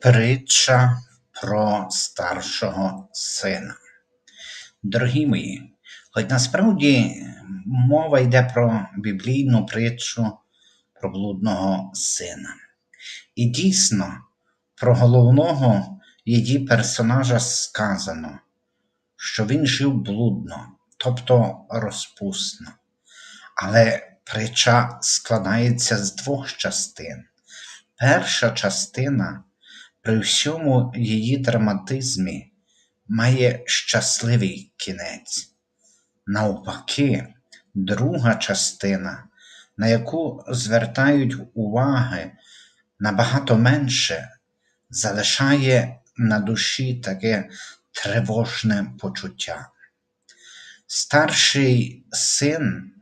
Притча про старшого сина. Дорогі мої, хоч насправді мова йде про біблійну притчу про блудного сина. І дійсно, про головного її персонажа сказано, що він жив блудно, тобто розпусно. Але притча складається з двох частин. Перша частина при всьому її драматизмі має щасливий кінець. Навпаки, друга частина, на яку звертають уваги набагато менше, залишає на душі таке тривожне почуття. Старший син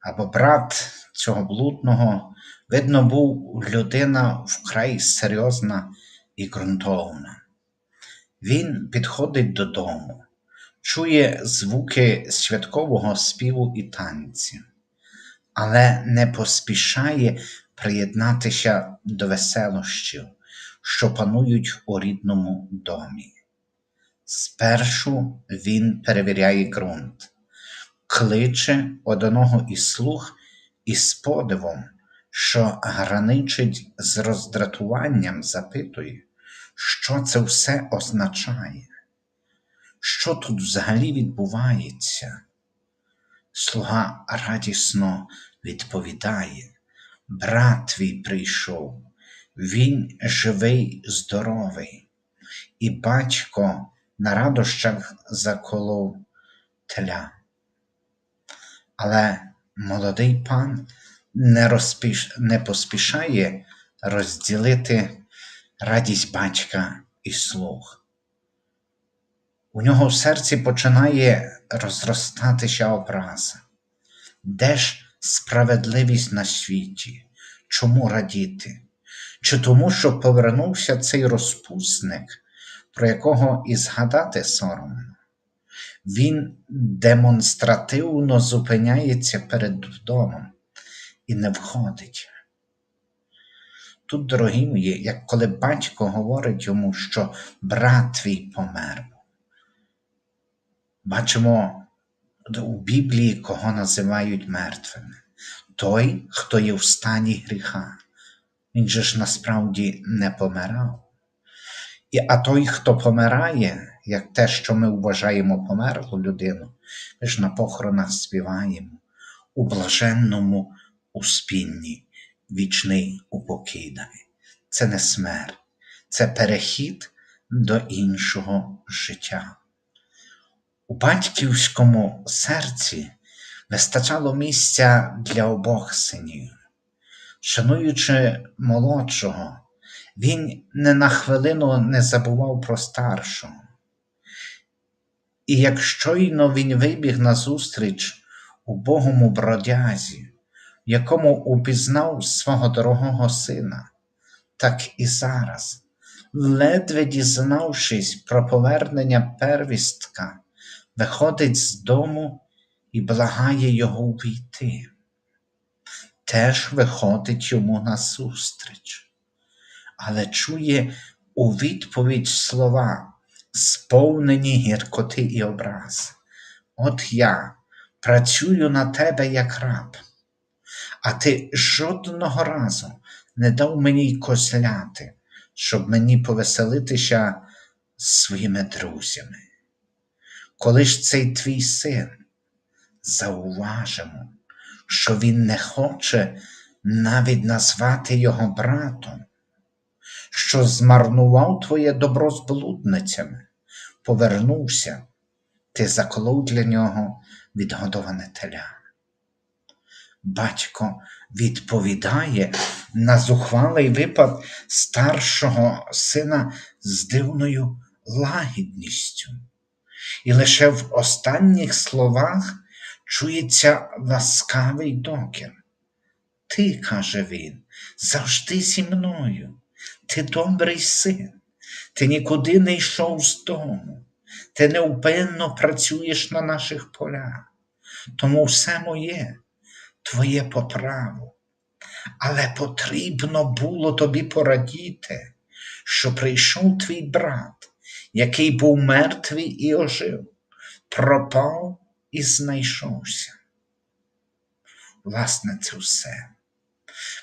або брат цього блудного Видно, був людина вкрай серйозна і ґрунтовна. Він підходить додому, чує звуки святкового співу і танців, але не поспішає приєднатися до веселощів, що панують у рідному домі. Спершу він перевіряє ґрунт, кличе одного із слуг із подивом що граничить з роздратуванням, запитує, що це все означає, що тут взагалі відбувається. Слуга радісно відповідає, брат твій прийшов, він живий, здоровий, і батько на радощах заколов теля. Але молодий пан не розпіш... не поспішає розділити радість батька і слух. У нього в серці починає розростатися образа. Де ж справедливість на світі? Чому радіти? Чи тому, що повернувся цей розпусник, про якого і згадати соромно? Він демонстративно зупиняється перед домом і не входить. Тут, дорогі мої, як коли батько говорить йому, що брат твій помер. Бачимо у Біблії, кого називають мертвими. Той, хто є в стані гріха. Він же ж насправді не помирав. І, А той, хто помирає, як те, що ми вважаємо померлу людину, ми ж на похоронах співаємо у блаженному у спінні, вічний упокій Це не смерть, це перехід до іншого життя. У батьківському серці вистачало місця для обох синів. Шануючи молодшого, він не на хвилину не забував про старшого. І як щойно він вибіг назустріч убогому бродязі, якому упізнав свого дорогого сина, так і зараз, ледве дізнавшись про повернення первістка, виходить з дому і благає його увійти. Теж виходить йому назустріч, але чує у відповідь слова, сповнені гіркоти і образ. От я працюю на тебе як раб а ти жодного разу не дав мені й козляти, щоб мені повеселитися своїми друзями. Коли ж цей твій син, зауважимо, що він не хоче навіть назвати його братом, що змарнував твоє добро з блудницями, повернувся, ти заколов для нього відгодоване теля батько відповідає на зухвалий випад старшого сина з дивною лагідністю. І лише в останніх словах чується ласкавий докір. Ти, каже він, завжди зі мною, ти добрий син, ти нікуди не йшов з дому, ти неупинно працюєш на наших полях, тому все моє твоє по праву, але потрібно було тобі порадіти, що прийшов твій брат, який був мертвий і ожив, пропав і знайшовся. Власне, це все.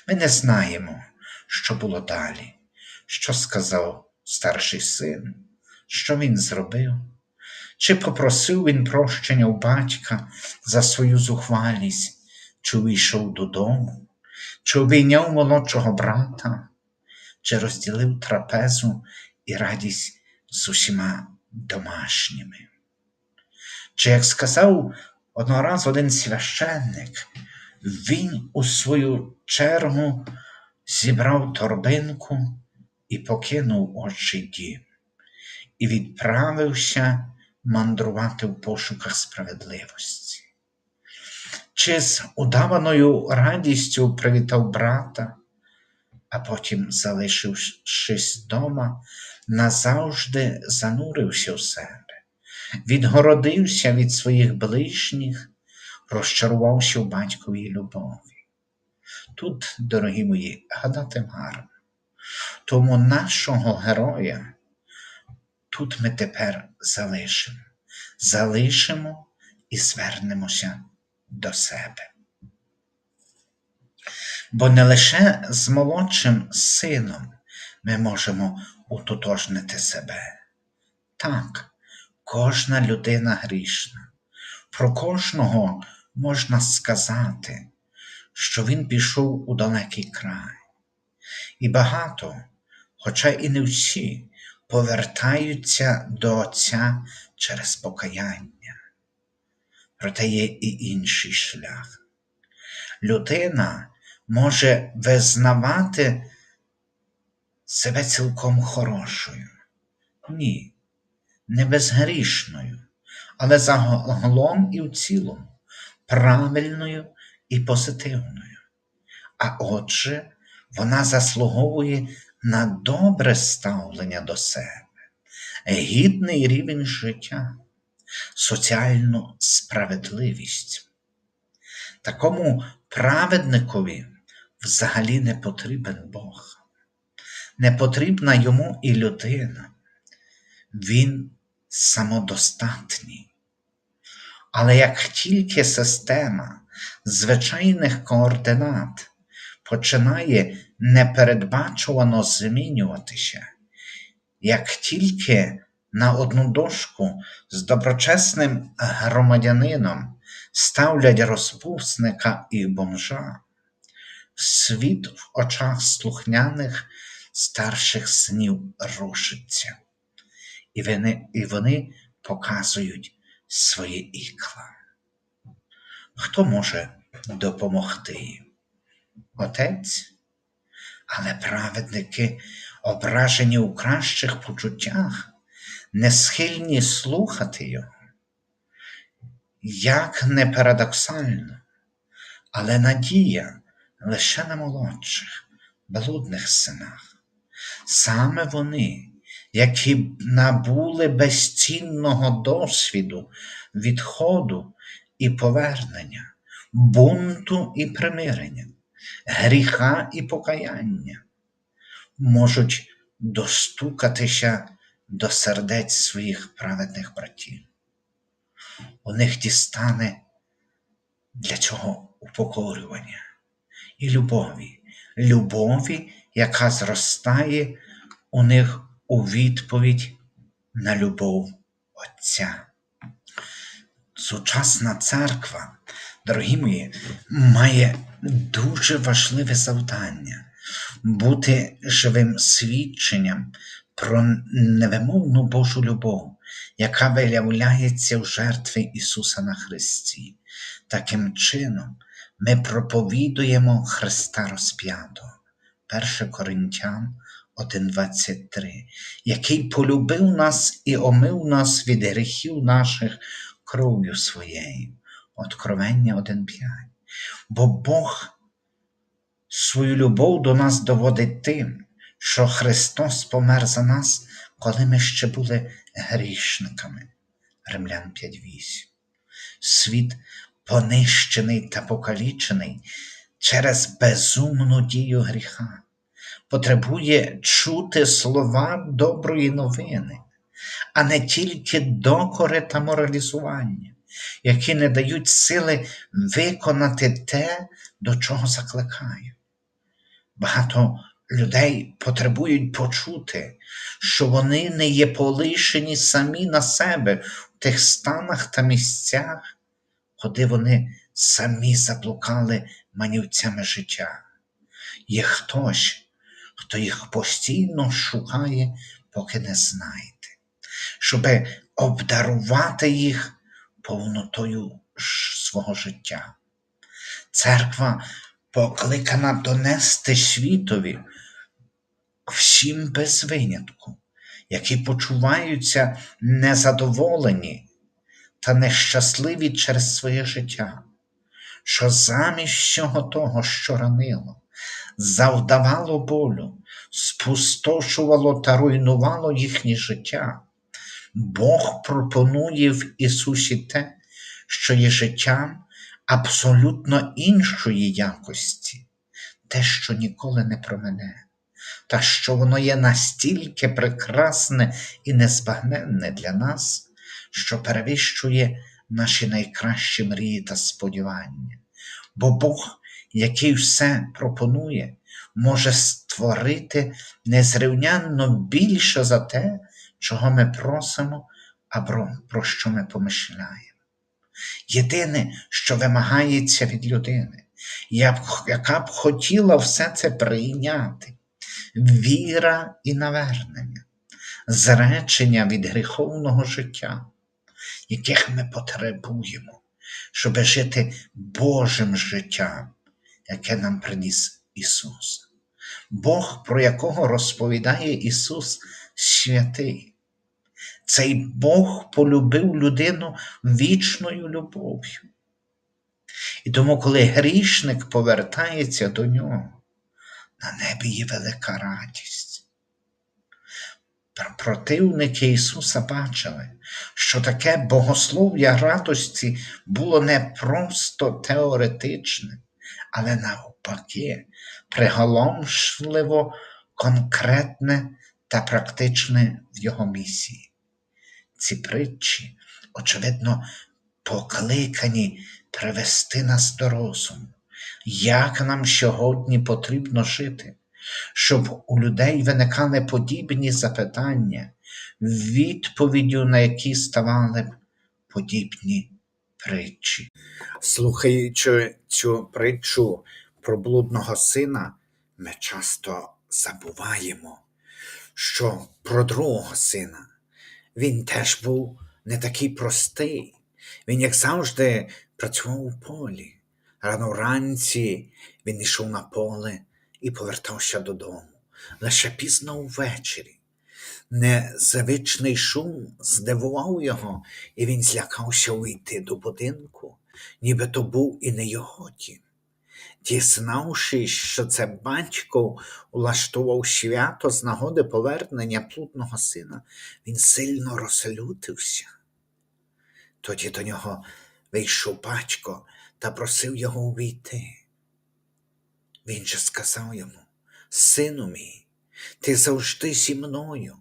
Ми не знаємо, що було далі, що сказав старший син, що він зробив, чи попросив він прощення у батька за свою зухвалість, чи увійшов додому, чи обійняв молодшого брата, чи розділив трапезу і радість з усіма домашніми. Чи, як сказав одного разу один священник, він у свою чергу зібрав торбинку і покинув очі дім, і відправився мандрувати в пошуках справедливості. Чи з удаваною радістю привітав брата, а потім, залишившись вдома, назавжди занурився в себе, відгородився від своїх ближніх, розчарувався в батьковій любові. Тут, дорогі мої, гадати марно. Тому нашого героя тут ми тепер залишимо, залишимо і звернемося до себе. Бо не лише з молодшим сином ми можемо утотожнити себе. Так, кожна людина грішна, про кожного можна сказати, що він пішов у далекий край. І багато, хоча і не всі, повертаються до Отця через покаяння. Проте є і інший шлях. Людина може визнавати себе цілком хорошою. Ні, не безгрішною, але загалом і в цілому, правильною і позитивною. А отже, вона заслуговує на добре ставлення до себе, гідний рівень життя, соціальну справедливість. Такому праведникові взагалі не потрібен Бог, не потрібна йому і людина. Він самодостатній. Але як тільки система звичайних координат починає непередбачувано змінюватися, як тільки на одну дошку з доброчесним громадянином ставлять розпусника і бомжа, світ в очах слухняних старших синів рушиться, і вони, і вони показують своє ікла. Хто може допомогти? Отець? Але праведники, ображені у кращих почуттях, не схильні слухати його. Як не парадоксально, але надія лише на молодших, блудних синах. Саме вони, які набули безцінного досвіду, відходу і повернення, бунту і примирення, гріха і покаяння, можуть достукатися до сердець своїх праведних братів. У них дістане для цього упокорювання і любові, любові, яка зростає у них у відповідь на любов Отця. Сучасна церква, дорогі мої, має дуже важливе завдання бути живим свідченням про невимовну Божу любов, яка виявляється в жертві Ісуса на Христі. Таким чином, ми проповідуємо Христа розп'ятого. 1 Коринтян 1,23, який полюбив нас і омив нас від гріхів наших кров'ю своєю. Откровення 1,5. Бо Бог свою любов до нас доводить тим, що Христос помер за нас, коли ми ще були грішниками. Римлян 5.8. Світ понищений та покалічений через безумну дію гріха, потребує чути слова доброї новини, а не тільки докори та моралізування, які не дають сили виконати те, до чого закликаю. Багато людей потребують почути, що вони не є полишені самі на себе в тих станах та місцях, куди вони самі заблукали манівцями життя. Є хтось, хто їх постійно шукає, поки не знайде, щоб обдарувати їх повнотою свого життя. Церква покликана донести світові всім без винятку, які почуваються незадоволені та нещасливі через своє життя, що замість всього того, що ранило, завдавало болю, спустошувало та руйнувало їхнє життя, Бог пропонує в Ісусі те, що є життям абсолютно іншої якості, те, що ніколи не промине, та що воно є настільки прекрасне і незбагненне для нас, що перевищує наші найкращі мрії та сподівання. Бо Бог, який все пропонує, може створити незрівнянно більше за те, чого ми просимо або про що ми помишляємо. Єдине, що вимагається від людини, яка б хотіла все це прийняти, віра і навернення, зречення від гріховного життя, яких ми потребуємо, щоб жити Божим життям, яке нам приніс Ісус. Бог, про якого розповідає Ісус святий. Цей Бог полюбив людину вічною любов'ю. І тому, коли грішник повертається до нього, на небі є велика радість. Противники Ісуса бачили, що таке богослов'я радості було не просто теоретичним, але навпаки, приголомшливо конкретне та практичне в Його місії. Ці притчі, очевидно, покликані привести нас до розуму, як нам сьогодні потрібно жити, щоб у людей виникали подібні запитання, відповіддю на які ставали б подібні притчі. Слухаючи цю притчу про блудного сина, ми часто забуваємо, що про другого сина він теж був не такий простий. Він, як завжди, працював у полі. Рано вранці він йшов на поле і повертався додому лише пізно ввечері. Незвичний шум здивував його, і він злякався увійти до будинку, ніби то був і не його дім. Дізнавши, що це батько улаштував свято з нагоди повернення плутного сина, він сильно розлютився. Тоді до нього вийшов батько та просив його увійти. Він же сказав йому, сину мій, ти завжди зі мною,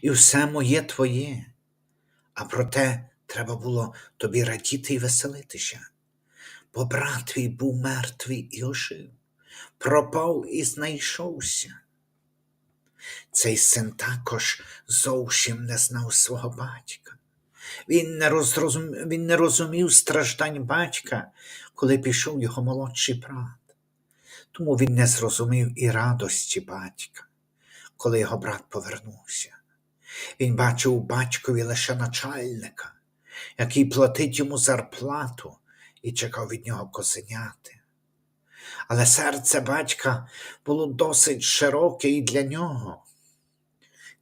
і все моє твоє, а проте треба було тобі радіти і веселитися бо брат твій був мертвий і ожив, пропав і знайшовся. Цей син також зовсім не знав свого батька. Він не, розрозум... Він не розумів страждань батька, коли пішов його молодший брат. Тому він не зрозумів і радості батька, коли його брат повернувся. Він бачив у батькові лише начальника, який платить йому зарплату і чекав від нього козеняти. Але серце батька було досить широке і для нього.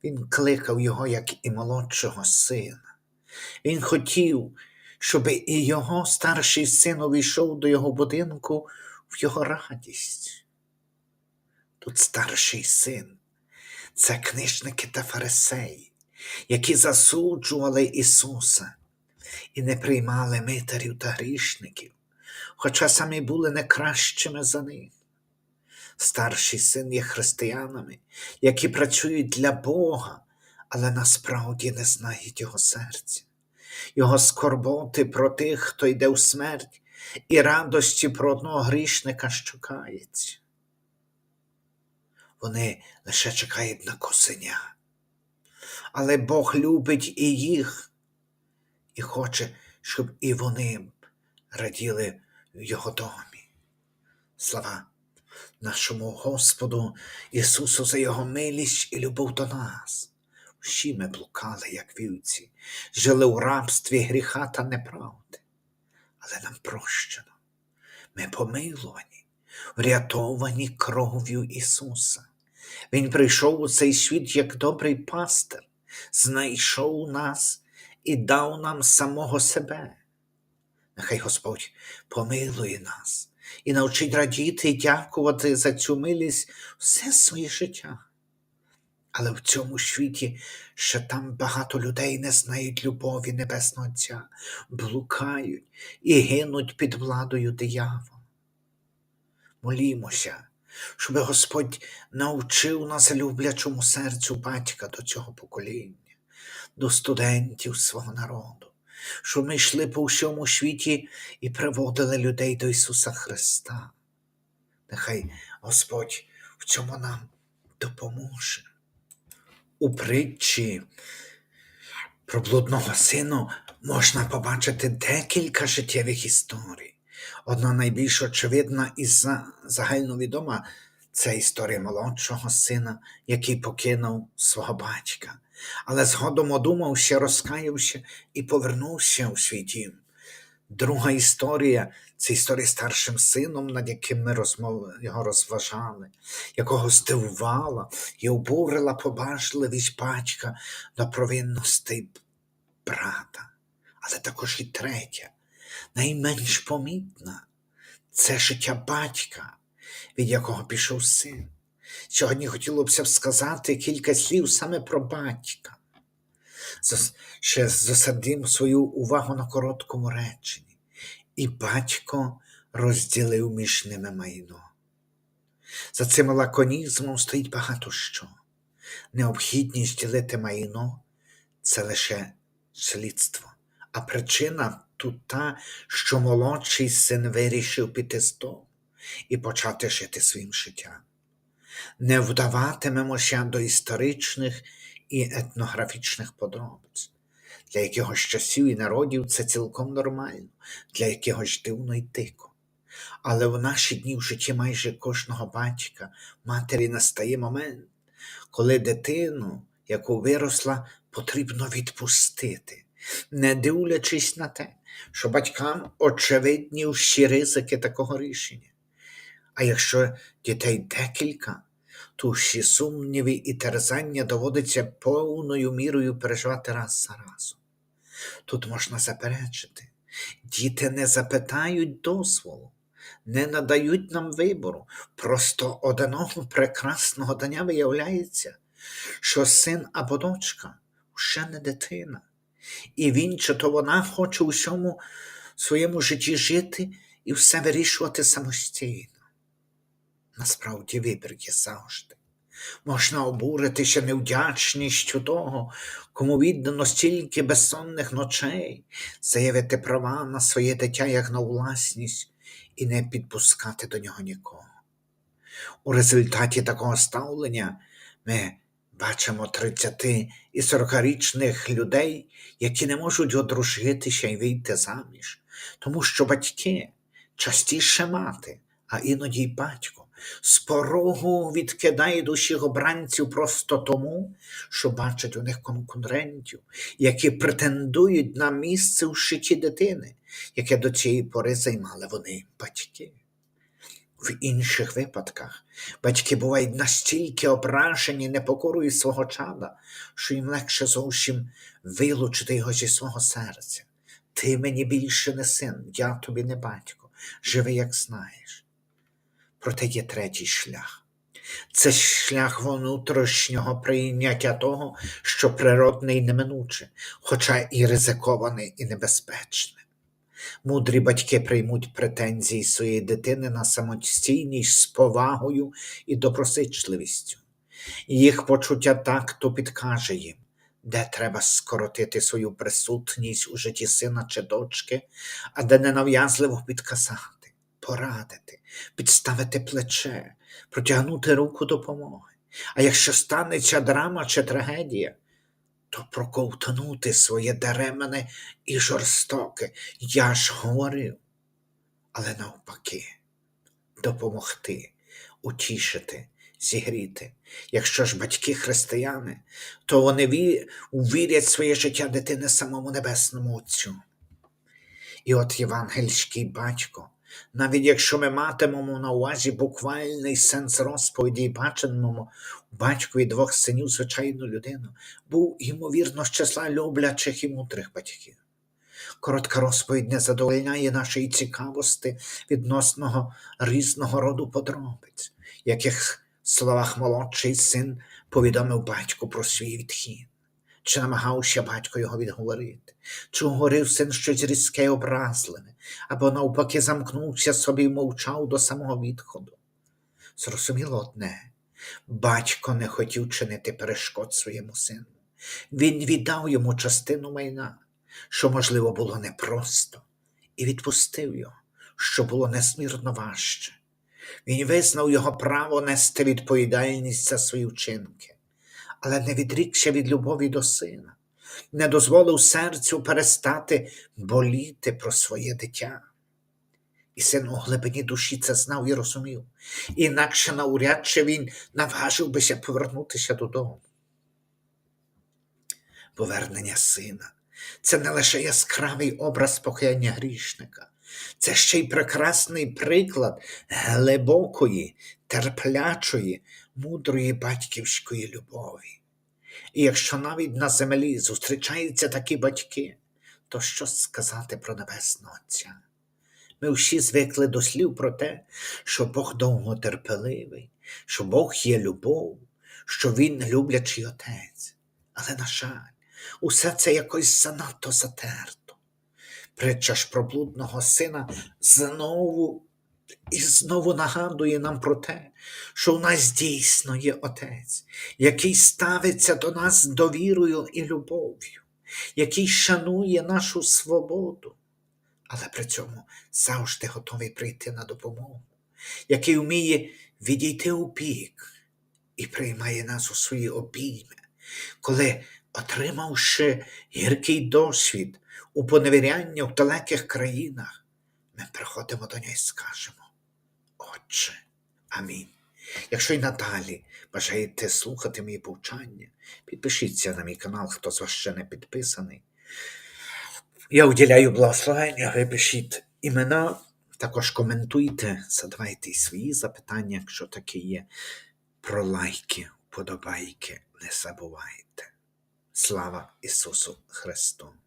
Він кликав його, як і молодшого сина. Він хотів, щоб і його старший син увійшов до його будинку в його радість. Тут старший син це книжники та фарисеї, які засуджували Ісуса і не приймали митарів та грішників, хоча самі були не кращими за них. Старший син є християнами, які працюють для Бога, але насправді не знають Його серця, Його скорботи про тих, хто йде в смерть, і радості про одного грішника, що кається. Вони лише чекають на косеня. Але Бог любить і їх, і хоче, щоб і вони раділи в Його домі. Слава нашому Господу Ісусу за Його милість і любов до нас. Всі ми блукали, як вівці, жили у рабстві гріха та неправди, але нам прощено. Ми помилувані, врятовані кров'ю Ісуса. Він прийшов у цей світ як добрий пастир, знайшов нас і дав нам самого себе. Нехай Господь помилує нас і навчить радіти і дякувати за цю милість все своє життя. Але в цьому світі ще там багато людей не знають любові Небесного Отця, блукають і гинуть під владою диявола. Молімося, щоб Господь навчив нас люблячому серцю батька до цього покоління, до студентів свого народу, щоб ми йшли по всьому світі і приводили людей до Ісуса Христа. Нехай Господь в цьому нам допоможе. У притчі про блудного сину можна побачити декілька життєвих історій. Одна найбільш очевидна і загальновідома це історія молодшого сина, який покинув свого батька, але згодом одумався, розкаявся і повернувся у свій дім. Друга історія це історія старшим сином, над яким ми розмов... його розважали, якого здивувала і обурила побажливість батька до провинностей брата. Але також і третя, найменш помітна це життя батька, від якого пішов син. Сьогодні хотілося б сказати кілька слів саме про батька. Ще зосередимо свою увагу на короткому реченні. І батько розділив між ними майно. За цим лаконізмом стоїть багато що. Необхідність ділити майно це лише слідство, а причина тут та, що молодший син вирішив піти з дому і почати жити своїм життям. Не вдаватимемося до історичних і етнографічних подробиць. Для якихось часів і народів це цілком нормально, для якихось дивно й дико. Але в наші дні в житті майже кожного батька, матері настає момент, коли дитину, яку виросла, потрібно відпустити, не дивлячись на те, що батькам очевидні всі ризики такого рішення. А якщо дітей декілька, всі сумніви і терзання доводиться повною мірою переживати раз за разом. Тут можна заперечити. Діти не запитають дозволу, не надають нам вибору. Просто одного прекрасного дня виявляється, що син або дочка ще не дитина, і він чи то вона хоче у всьому своєму житті жити і все вирішувати самостійно. Насправді вибір є завжди. Можна обуритися невдячністю того, кому віддано стільки безсонних ночей, заявити права на своє дитя як на власність і не підпускати до нього нікого. У результаті такого ставлення ми бачимо 30 і 40-річних людей, які не можуть одружитися і вийти заміж, тому що батьки частіше мати, а іноді й батько з порогу відкидає душі обранців просто тому, що бачать у них конкурентів, які претендують на місце у житті дитини, яке до цієї пори займали вони батьки. В інших випадках батьки бувають настільки ображені непокорою свого чада, що їм легше зовсім вилучити його зі свого серця. Ти мені більше не син, я тобі не батько, живи, як знаєш. Проте є третій шлях. Це шлях внутрішнього прийняття того, що природне і неминуче, хоча і ризиковане і небезпечне. Мудрі батьки приймуть претензії своєї дитини на самостійність з повагою і добросичливістю. Їх почуття такту підкаже їм, де треба скоротити свою присутність у житті сина чи дочки, а де ненав'язливо підказати, порадити, підставити плече, протягнути руку допомоги. А якщо станеться драма чи трагедія, то проковтнути своє даремне і жорстоке, я ж говорив, але навпаки, допомогти, утішити, зігріти. Якщо ж батьки християни, то вони ві- увірять своє життя дитини самому небесному Отцю. І от євангельський батько, навіть якщо ми матимемо на увазі буквальний сенс розповіді і бачимо у батькові двох синів звичайну людину, був, ймовірно, з числа люблячих і мудрих батьків. Коротка розповідь не задовольняє нашої цікавості відносного різного роду подробиць, яких в словах молодший син повідомив батьку про свій відхід. Чи намагався батько його відговорити, чи говорив син щось різке й образливе, або навпаки замкнувся собі і мовчав до самого відходу. Зрозуміло одне, батько не хотів чинити перешкод своєму сину. Він віддав йому частину майна, що, можливо, було непросто, і відпустив його, що було несмірно важче. Він визнав його право нести відповідальність за свої вчинки, але не відрікся від любові до сина, не дозволив серцю перестати боліти про своє дитя. І син у глибині душі це знав і розумів, інакше навряд чи він наважив бися повернутися додому. Повернення сина це не лише яскравий образ покаяння грішника, це ще й прекрасний приклад глибокої, терплячої, мудрої батьківської любові. І якщо навіть на землі зустрічаються такі батьки, то що сказати про Небесного Отця? Ми всі звикли до слів про те, що Бог довготерпеливий, що Бог є любов, що Він люблячий Отець. Але, на жаль, усе це якось занадто затерто. Притча ж про блудного сина знову і знову нагадує нам про те, що у нас дійсно є Отець, який ставиться до нас довірою і любов'ю, який шанує нашу свободу, але при цьому завжди готовий прийти на допомогу, який вміє відійти у бік і приймає нас у свої обійми, коли, отримавши гіркий досвід у поневірянні в далеких країнах, ми приходимо до нього і скажемо: Отче, амінь. Якщо й надалі бажаєте слухати мої повчання, підпишіться на мій канал, хто з вас ще не підписаний. Я уділяю благословення, ви пишіть імена, також коментуйте, задавайте й свої запитання, якщо такі є. Про лайки, вподобайки не забувайте. Слава Ісусу Христу!